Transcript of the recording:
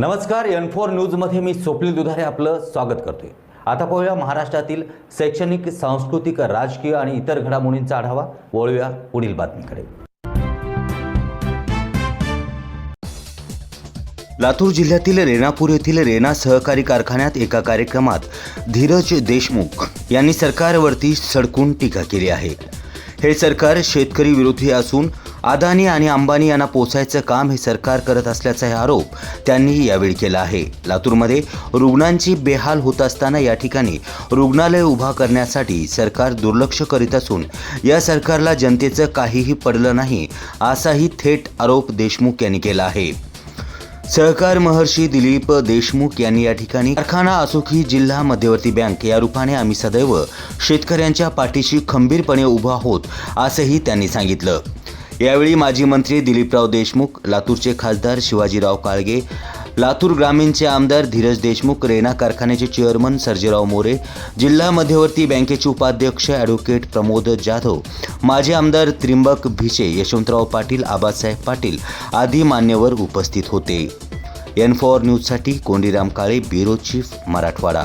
नमस्कार N four न्यूजमध्ये मी स्वप्नील दुधारे आपलं स्वागत करतोय. आता पाहूया महाराष्ट्रातील शैक्षणिक सांस्कृतिक राजकीय आणि इतर घडामोडींचा आढावा. वळूया पुढील बातमीकडे. लातूर जिल्ह्यातील रेणापूर येथील रेणा सहकारी कारखान्यात एका कार्यक्रमात धीरज देशमुख यांनी सरकारवरती सडकून टीका केली आहे. हे सरकार शेतकरी विरोधी असून अदानी आणि अंबानी यांना पोचायचं काम हे सरकार करत असल्याचा आरोप त्यांनीही यावेळी केला आहे. लातूरमध्ये रुग्णांची बेहाल होत असताना या ठिकाणी रुग्णालय उभा करण्यासाठी सरकार दुर्लक्ष करीत असून या सरकारला जनतेचं काहीही पडलं नाही असाही थेट आरोप देशमुख यांनी केला आहे. सहकार महर्षी दिलीप देशमुख यांनी या ठिकाणी कारखाना असो की जिल्हा मध्यवर्ती बँक या रूपाने आम्ही सदैव शेतकऱ्यांच्या पाठीशी खंबीरपणे उभा आहोत असंही त्यांनी सांगितलं. यावेळी माजी मंत्री दिलीपराव देशमुख लातूरचे खासदार शिवाजीराव काळगे लातूर ग्रामीणचे आमदार धीरज देशमुख रेणा कारखान्याचे चेअरमन सर्जेराव मोरे जिल्हा मध्यवर्ती बँकेचे उपाध्यक्ष ॲडव्होकेट प्रमोद जाधव माजी आमदार त्रिंबक भिचे यशवंतराव पाटील आबासाहेब पाटील आदी मान्यवर उपस्थित होते. एन फॉर न्यूजसाठी कोंडीराम काळे ब्युरो चीफ मराठवाडा.